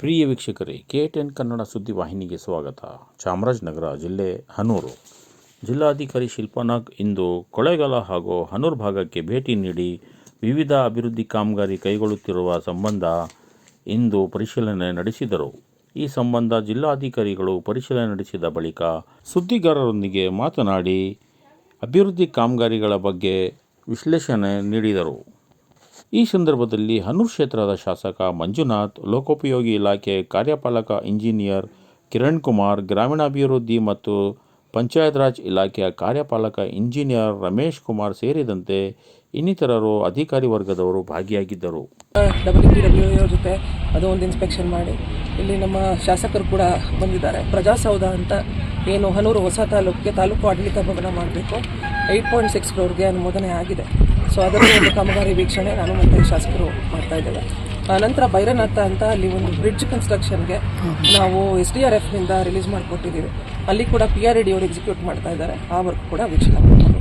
ಪ್ರಿಯ ವೀಕ್ಷಕರೇ, K ten Kannada ಸುದ್ದಿವಾಹಿನಿಗೆ ಸ್ವಾಗತ. ಚಾಮರಾಜನಗರ ಜಿಲ್ಲೆ ಹನೂರು. ಜಿಲ್ಲಾಧಿಕಾರಿ ಶಿಲ್ಪಾನಾಗ್ ಇಂದು ಕೊಳೆಗಾಲ ಹಾಗೂ ಹನೂರು ಭಾಗಕ್ಕೆ ಭೇಟಿ ನೀಡಿ ವಿವಿಧ ಅಭಿವೃದ್ಧಿ ಕಾಮಗಾರಿ ಕೈಗೊಳ್ಳುತ್ತಿರುವ ಸಂಬಂಧ ಇಂದು ಪರಿಶೀಲನೆ ನಡೆಸಿದರು. ಈ ಸಂಬಂಧ ಜಿಲ್ಲಾಧಿಕಾರಿಗಳು ಪರಿಶೀಲನೆ ನಡೆಸಿದ ಬಳಿಕ ಸುದ್ದಿಗಾರರೊಂದಿಗೆ ಮಾತನಾಡಿ, ಅಭಿವೃದ್ಧಿ ಕಾಮಗಾರಿಗಳ ಬಗ್ಗೆ ವಿಶ್ಲೇಷಣೆ ನೀಡಿದರು. ಈ ಸಂದರ್ಭದಲ್ಲಿ ಹನೂರು ಕ್ಷೇತ್ರದ ಶಾಸಕ ಮಂಜುನಾಥ್, ಲೋಕೋಪಯೋಗಿ ಇಲಾಖೆ ಕಾರ್ಯಪಾಲಕ ಇಂಜಿನಿಯರ್ ಕಿರಣ್ ಕುಮಾರ್, ಗ್ರಾಮೀಣಾಭಿವೃದ್ಧಿ ಮತ್ತು ಪಂಚಾಯತ್ ರಾಜ್ ಇಲಾಖೆಯ ಕಾರ್ಯಪಾಲಕ ಇಂಜಿನಿಯರ್ ರಮೇಶ್ ಕುಮಾರ್ ಸೇರಿದಂತೆ ಇನ್ನಿತರರು ಅಧಿಕಾರಿ ವರ್ಗದವರು ಭಾಗಿಯಾಗಿದ್ದರು. ಜೊತೆ ಅದು ಒಂದು ಇನ್ಸ್ಪೆಕ್ಷನ್ ಮಾಡಿ. ಇಲ್ಲಿ ನಮ್ಮ ಶಾಸಕರು ಕೂಡ ಬಂದಿದ್ದಾರೆ. ಪ್ರಜಾಸೌಧ ಅಂತ ಏನು ಹನೂರು ಹೊಸ ತಾಲೂಕಿಗೆ ತಾಲೂಕು ಆಡಳಿತ ಭವನ ಮಾಡಬೇಕು. ಏಯ್ಟ್ ಪಾಯಿಂಟ್ ಸಿಕ್ಸ್ ಕ್ರೋರ್ಗೆ ಅನುಮೋದನೆ ಆಗಿದೆ. ಸೊ ಅದರಲ್ಲಿ ಒಂದು ಕಾಮಗಾರಿ ವೀಕ್ಷಣೆ ನಾನು ಮತ್ತೆ ಶಾಸಕರು ಮಾಡ್ತಾ ಇದ್ದೇವೆ. ಆ ನಂತರ ಭೈರನಾಥ ಅಂತ ಅಲ್ಲಿ ಒಂದು ಬ್ರಿಡ್ಜ್ ಕನ್ಸ್ಟ್ರಕ್ಷನ್ಗೆ ನಾವು ಎಸ್ ಡಿ ಆರ್ ಎಫ್ನಿಂದ ರಿಲೀಸ್ ಮಾಡಿಕೊಟ್ಟಿದ್ದೀವಿ. ಅಲ್ಲಿ ಕೂಡ ಪಿ ಆರ್ ಡಿ ಅವರು ಎಕ್ಸಿಕ್ಯೂಟ್ ಮಾಡ್ತಾ ಇದ್ದಾರೆ. ಆ ವರ್ಕ್ ಕೂಡ ವೀಕ್ಷಣೆ ಮಾಡ್ತಾರೆ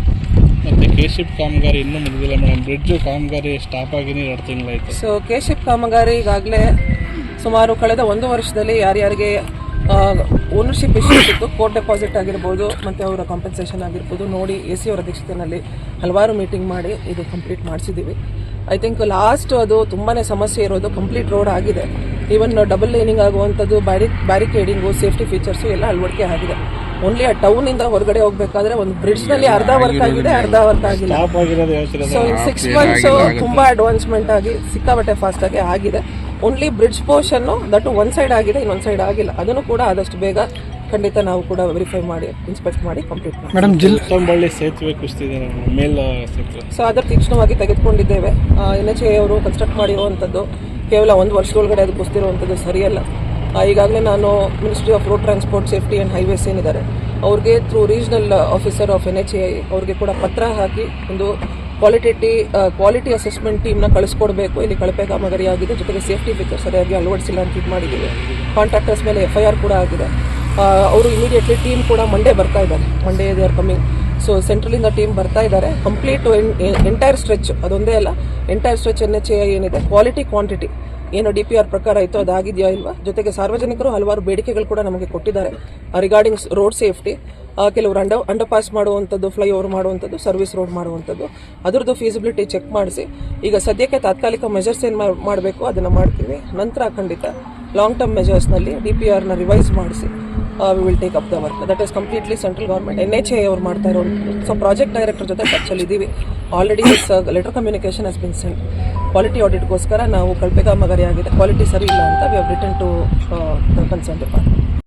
ಮತ್ತೆ ಕೆ ಶಿಪ್ ಕಾಮಗಾರಿ ಇನ್ನೂ ಮುಗಿದಿಲ್ಲ ಮೇಡಮ್. ಬ್ರಿಡ್ಜ್ ಕಾಮಗಾರಿ ಸ್ಟಾಪ್ ಆಗಿ ಎರಡು ತಿಂಗಳಾಯ್ತು. ಸೊ ಕೆಶಿಪ್ ಕಾಮಗಾರಿ ಈಗಾಗಲೇ ಸುಮಾರು ಕಳೆದ ಒಂದು ವರ್ಷದಲ್ಲಿ ಯಾರ್ಯಾರಿಗೆ ಓನರ್ಶಿಪ್ ಇತ್ತು. ಕೋರ್ಟ್ ಡೆಪಾಸಿಟ್ ಆಗಿರ್ಬೋದು ಮತ್ತು ಅವರ ಕಾಂಪನ್ಸೇಷನ್ ಆಗಿರ್ಬೋದು. ನೋಡಿ ಎ ಸಿ ಅವರ ಅಧ್ಯಕ್ಷತೆಯಲ್ಲಿ ಹಲವಾರು ಮೀಟಿಂಗ್ ಮಾಡಿ ಇದು ಕಂಪ್ಲೀಟ್ ಮಾಡಿಸಿದ್ದೀವಿ ಐ ಥಿಂಕ್ ಲಾಸ್ಟ್ ಅದು ತುಂಬಾ ಸಮಸ್ಯೆ ಇರೋದು ಕಂಪ್ಲೀಟ್ ರೋಡ್ ಆಗಿದೆ. ಈವನ್ ಡಬಲ್ ಲೈನಿಂಗ್ ಆಗುವಂಥದ್ದು ಬ್ಯಾರಿ ಬ್ಯಾರಿಕೇಡಿಂಗು ಸೇಫ್ಟಿ ಫೀಚರ್ಸು ಎಲ್ಲ ಅಳವಡಿಕೆ ಆಗಿದೆ. ಓನ್ಲಿ ಆ ಟೌನಿಂದ ಹೊರಗಡೆ ಹೋಗಬೇಕಾದ್ರೆ ಒಂದು ಬ್ರಿಡ್ಜ್ನಲ್ಲಿ ಅರ್ಧ ವರ್ಕ್ ಆಗಿದೆ ಅರ್ಧ ವರ್ಕ್ ಆಗಿಲ್ಲ. ಸೊ ಇನ್ ಸಿಕ್ಸ್ ಮಂತ್ಸು ತುಂಬ ಅಡ್ವಾನ್ಸ್ಮೆಂಟ್ ಆಗಿ ಸಿಕ್ಕಾಪಟ್ಟೆ ಫಾಸ್ಟಾಗಿ ಆಗಿ ಆಗಿದೆ. Only bridge portion that one side ಆಗಿದೆ ಇನ್ನೊಂದು ಸೈಡ್ ಆಗಿಲ್ಲ. ಅದನ್ನು ಕೂಡ ಆದಷ್ಟು ಬೇಗ ಖಂಡಿತ ನಾವು ಕೂಡ ವೆರಿಫೈ ಮಾಡಿ ಇನ್ಸ್ಪೆಕ್ಟ್ ಮಾಡಿ ಕಂಪ್ಲೀಟ್ ಮಾಡಿ ಮೇಡಮ್ ಜಿಲ್ಲೆ ಸೇತುವೆ ಕುಸಿದಿದೆ ಮೇಲ್ ಸೊ ಅದರ ತೀಕ್ಷ್ಣವಾಗಿ ತೆಗೆದುಕೊಂಡಿದ್ದೇವೆ. ಎನ್ ಎಚ್ ಎ ಅವರು ಕನ್ಸ್ಟ್ರಕ್ಟ್ ಮಾಡಿರುವಂಥದ್ದು ಕೇವಲ ಒಂದು ವರ್ಷದೊಳಗಡೆ ಅದು ಕುಸ್ತಿರುವಂಥದ್ದು ಸರಿಯಲ್ಲ. ಈಗಾಗಲೇ ನಾನು ministry of road transport safety and highways ಏನಿದ್ದಾರೆ ಅವ್ರಿಗೆ through regional officer of N H A ಅವ್ರಿಗೆ ಕೂಡ ಪತ್ರ ಹಾಕಿ ಒಂದು ಕ್ವಾಲಿಟೇಟಿ ಕ್ವಾಲಿಟಿ ಅಸೆಸ್ಮೆಂಟ್ ಟೀಮ್ನ ಕಳಿಸ್ಕೊಡ್ಬೇಕು. ಇಲ್ಲಿ ಕಳಪೆ ಕಾಮಗಾರಿ ಆಗಿದೆ. ಜೊತೆಗೆ ಸೇಫ್ಟಿ ಫೀಚರ್ ಸರಿಯಾಗಿ ಅಳವಡಿಸಿಲ್ಲ ಅಂತ ಇದು ಮಾಡಿದ್ದೀವಿ. ಕಾಂಟ್ರಾಕ್ಟರ್ಸ್ ಮೇಲೆ ಎಫ್ ಐ ಆರ್ ಕೂಡ ಆಗಿದೆ. ಅವರು ಇಮಿಡಿಯೇಟ್ಲಿ ಟೀಮ್ ಕೂಡ ಮಂಡೇ ಬರ್ತಾ ಇದ್ದಾರೆ. Monday they are coming so ಸೆಂಟ್ರಲಿಂದ team ಬರ್ತಾ ಇದ್ದಾರೆ. ಕಂಪ್ಲೀಟ್ ಎಂಟೈರ್ ಸ್ಟ್ರೆಚ್ ಅದೊಂದೇ ಅಲ್ಲ ಎಂಟೈರ್ ಸ್ಟ್ರೆಚ್ ಎನ್ ಎಚ್ ಏನಿದೆ? ಕ್ವಾಲಿಟಿ ಕ್ವಾಂಟಿಟಿ ಏನು ಡಿ ಪಿ ಆರ್ ಪ್ರಕಾರ ಇತ್ತು ಅದಾಗಿದೆಯಾ ಇಲ್ವಾ? ಜೊತೆಗೆ ಸಾರ್ವಜನಿಕರು ಹಲವಾರು ಬೇಡಿಕೆಗಳು ಕೂಡ ನಮಗೆ ಕೊಟ್ಟಿದ್ದಾರೆ. ರಿಗಾರ್ಡಿಂಗ್ ರೋಡ್ ಸೇಫ್ಟಿ ಕೆಲವರು ಅಂಡ ಅಂಡರ್ ಪಾಸ್ ಮಾಡುವಂಥದ್ದು ಫ್ಲೈ ಓವರ್ ಮಾಡುವಂಥದ್ದು ಸರ್ವಿಸ್ ರೋಡ್ ಮಾಡುವಂಥದ್ದು, ಅದರದ್ದು ಫೀಸಿಬಿಲಿಟಿ ಚೆಕ್ ಮಾಡಿಸಿ. ಈಗ ಸದ್ಯಕ್ಕೆ ತಾತ್ಕಾಲಿಕ ಮೆಜರ್ಸ್ ಏನು ಮಾಡಬೇಕು, ಅದನ್ನು ಮಾಡ್ತೀವಿ. ನಂತರ ಖಂಡಿತ ಲಾಂಗ್ ಟರ್ಮ್ ಮೆಜರ್ಸ್ನಲ್ಲಿ ಡಿ ಪಿ ಆರ್ನ ರಿವೈಸ್ ಮಾಡಿಸಿ we will take up the work that is completely central government N H A ಅವ್ರು ಮಾಡ್ತಾ ಇರೋ ಸೊ ಪ್ರಾಜೆಕ್ಟ್ ಡೈರೆಕ್ಟರ್ ಜೊತೆ ಟಚ್ಚಲ್ಲಿದ್ದೀವಿ already already letter communication has been sent quality ಆಡಿಟ್ಗೋಸ್ಕರ ನಾವು ಕಳಪೆ ಕಾಮಗಾರಿ ಆಗಿದೆ ಕ್ವಾಲಿಟಿ ಸರಿ ಇಲ್ಲ ಅಂತ we have return to concern department